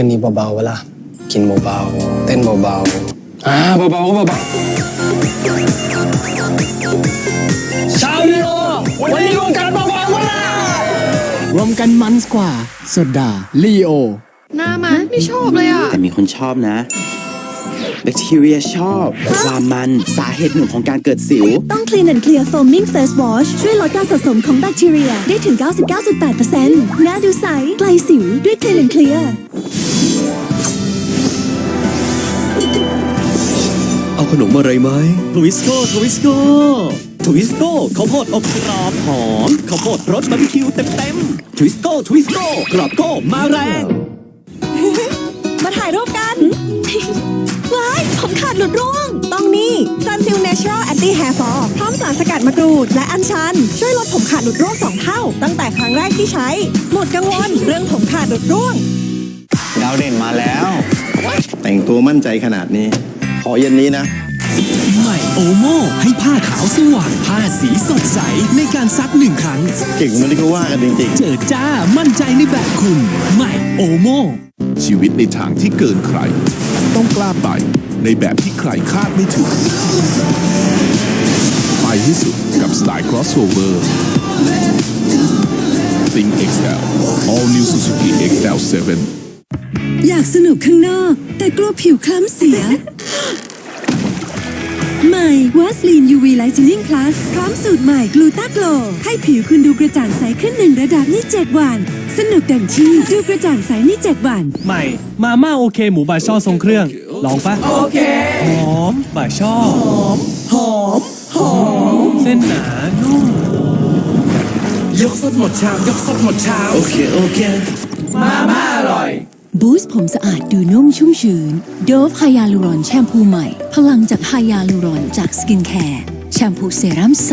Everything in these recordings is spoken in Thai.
คืนนี้เบาๆเวลากินเบาๆเต้นเบาๆอ่าเบาๆก็เบาๆชาวลีโอวันนี้รวมกันเบาๆเวลารวมกันมันกว่าโซดาลีโอหน้ามาไม่ชอบเลยอะแต่มีคนชอบนะแบคทีเรียชอบความมันสาเหตุหนึ่งของการเกิดสิว ต้อง Clean and Clear Foaming Face Wash ช่วยลดการสะสมของแบคทีเรีย ได้ถึง 99.8%หน้าดูใสไกลสิวด้วย Clean and Clear ขนมอะไรไหมทวิสโก้ทวิสโก้ทวิสโก้ข้าวโพดอบกรอบหอมข้าวโพดรสบาร์บีคิวเต็มเต็มทวิสโก้ทวิสโก้กรอบโก้มาแรง มาถ่ายรูปกัน ว้ายผมขาดหลุดร่วง ต้องนี่ Sunsilk Natural Anti Hair Fall พร้อมสารสกัดมะกรูด และอัญชัน ช่วยลดผมขาดหลุดร่วง2เท่า ตั้งแต่ครั้งแรกที่ใช้ หมดกังวลเรื่องผมขาดหลุดร่วง ดาวเด่นมาแล้ว แต่งตัวมั่นใจขนาดนี้ข อเย็นนี้นะ ใหม่โอโมให้ผ้าขาวสว่างผ้าสีสดใสในการซักหนึ่งครั้ง เก่งเหมันที่เขาว่ากันจริงเจอจ้ามั่นใจในแบบคุณ ใหม่โอโมชีวิตในทางที่เกินใคร ต้องกล้าไปในแบบที่ใครคาดไม่ถึง ไปให้สุดกับสไตล์ crossover Think XL All New Suzuki XL7 อยากสนุกข้างนอก แต่กลัวผิวคล้ำเสียให ม่วาสลีน UV Lightening Plus พร้อมสูตรใหม่กลูตาโกลให้ผิวคุณดูกระจ่างใสขึ้นหนึ่งระดับนี่7วัน สนุกเต็มที่ดูกระจ่างใสนี่7วัน ใหม่ มาม่าโอเคหมูบาช่อทรงเครื่อง ลองปะโอเค หอมบาช่อ หอม หอมหอมเส้นหนานุ่มยกสดหมดชามยกสดหมดชามโอเค โอเค บูสต์ผมสะอาดดูนุ่มชุ่มชื้นโดฟไฮยาลูรอนแชมพูใหม่ พลังจากไฮยาลูรอนจากสกินแคร์แชมพูเซรั่มใส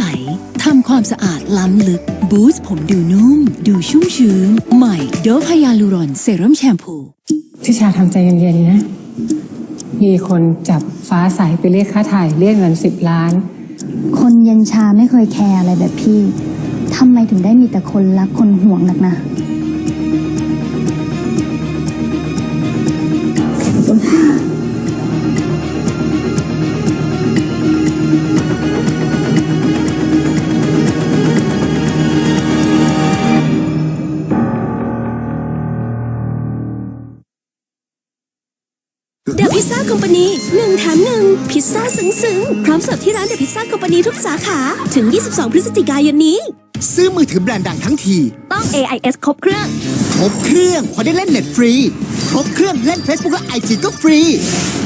ทำความสะอาดล้ำลึก บูสต์ผมดูนุ่ม ดูชุ่มชื้น ใหม่โดฟไฮยาลูรอนเซรั่มแชมพูทิชาทำใจเย็นๆนะ มีคนจับฟ้าใสไปเรียกค่าถ่ายเรียกเงินสิบล้าน คนเย็นชาไม่เคยแคร์อะไรแบบพี่ทำไมถึงได้มีแต่คนรักคนห่วงนักนะ คอมพานีหนึ่งแถมหนึ่งพิซซ่าซึ้งซึ้งๆ พร้อมเสิร์ฟที่ร้านเดอะพิซซ่าคอมพานีทุกสาขา ถึง 22 พฤศจิกายนนี้ ซื้อมือถือแบรนด์ดังทั้งที ต้อง AIS ครบเครื่อง ครบเครื่องพอได้เล่นเน็ตฟรี ครบเครื่องเล่น Facebook และ IG ก็ฟรี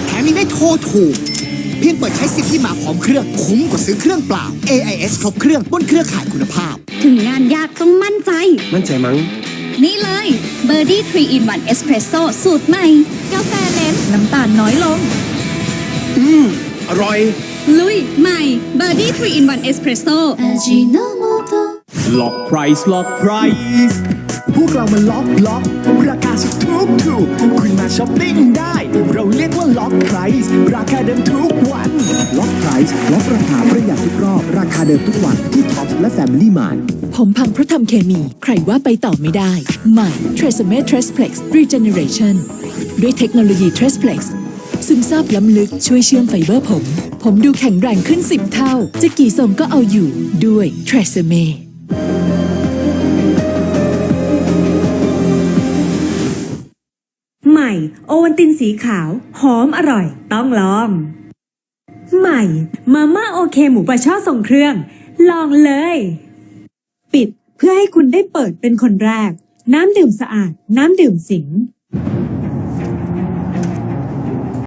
แถมยังได้โทรถูก เพียงเปิดใช้สิทธิ์ที่มาพร้อมเครื่องคุ้มกว่าซื้อเครื่องเปล่า AIS ครบเครื่องบนเครือข่ายคุณภาพ ถึงงานยากต้องมั่นใจ มั่นใจมั้ง นี่เลยเบอร์ดี้3 in 1 Espresso สูตรใหม่ กาแฟเน้นน้ำตาลน้อยลงอร่อย ลุย ใหม่เบอร์ดี้3 in 1 Espresso ล็อกไพรส์ล็อกไพรส์ พวกเรามาล็อกล็อกราคาสุดทุกถูกคุณมาช้อปปิ้งได้ เราเรียกว่าล็อกไพรส์ราคาเดิมทุกวันล็อกไพรส์ล็อกราคาประหยัดทุกรอบ ราคาเดิมทุกวันที่ท็อปและแฟมิลี่มานผมพังเพราะทำเคมี ใครว่าไปต่อไม่ได้ ใหม่ t r e s m e t r e s p l e x Regeneration ด้วยเทคโนโลยี t r e s p l e x ซึมซาบล้ำลึกช่วยเชื่อมไฟเบอร์ผม ผมดูแข็งแรงขึ้น 10 เท่า จะกี่ทรงก็เอาอยู่ด้วย t r e s m e ม่โอวันตินสีขาว หอมอร่อย ต้องลอง ใหม่ มาม่าโอเคหมูปลาช่อส่งเครื่อง ลองเลย ปิดเพื่อให้คุณได้เปิดเป็นคนแรก น้ำดื่มสะอาด น้ำดื่มสิง